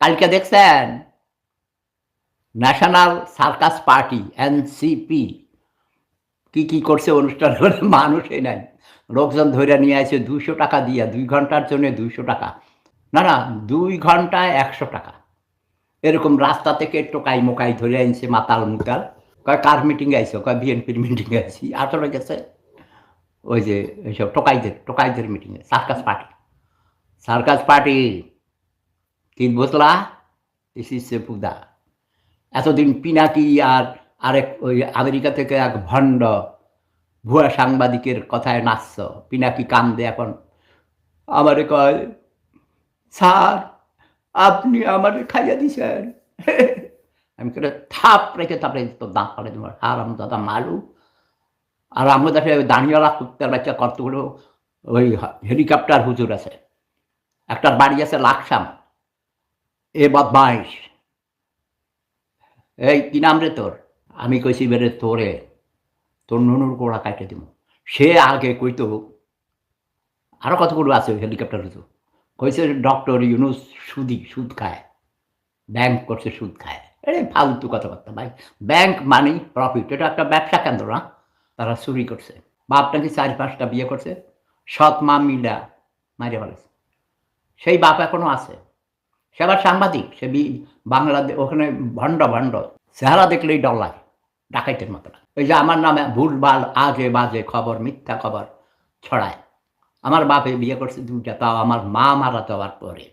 কালকে দেখছেন? National circus party NCP কি কি করছে অনুষ্ঠান করে মানুষই নাই। লোকজন ধরে নিয়ে আসে দুইশো টাকা দিয়া, দুই ঘণ্টার জন্য দুইশো টাকা। না না, দুই ঘন্টায় একশো টাকা। এরকম রাস্তা থেকে টোকাই মোকাই ধরে আনছে মাতাল মুতাল। কয়, কার মিটিং আইছো? কয় বিএনপির মিটিং আইছি। আসলে গেছে। ওই যে, এইসব টোকাইদের টোকাইদের মিটিংয়ে সার্কাস পার্টি সার্কাস পার্টি তিন বোতলা দিস পুদা এতদিন পিনাকি আর আরেক ওই আমেরিকা থেকে এক ভণ্ড ভুয়া সাংবাদিকের কথায় নাচছ। পিনাকি কান্দে এখন। আমারে কয়, স্যার, আপনি আমারে খাইয়া দিছেন। আমি করে থাপ রেখে তারপরে তো দাঁত পাড়ে তোমার আর আমি দাদা মালু আর আমাদের কাছে দাঁড়িয়েলা কুত্তার বাচ্চা কতগুলো, ওই হেলিকপ্টার হুজুর আছে। একটা বাড়ি আছে লাকসাম। এ বদমাইশ এই কি নাম রে তোর? আমি কইছি বেরে তোরে, তোর নুনুর গোড়া কাটে দিব সে আগে কইতো, আরও কতগুলো আছে হেলিকপ্টার হুজুর কইছে ডক্টর ইউনুস সুদি, সুদ খায়। ব্যাংক করছে, সুদ খায়। আরে ফালতু কথাবার্তা ভাই। ব্যাংক মানি প্রফিট এটা একটা ব্যবসা কেন্দ্র না তারা চুরি করছে। বাপ নাকি চার পাঁচটা বিয়ে করছে। সৎ মা মিলা মারে ফেলেছে। সেই বাপ এখনও আছে। সে আবার সাংবাদিক, সে বাংলাদেশ ওখানে ভণ্ড ভণ্ড। চেহারা দেখলেই ডর লাগে, ডাকাইতের মতো না। ওই যে আমার নামে ভুলভাল আজে বাজে খবর, মিথ্যা খবর ছড়ায়। আমার বাপে বিয়ে করছে দুটা তাও আমার মা মারা যাওয়ার পরে।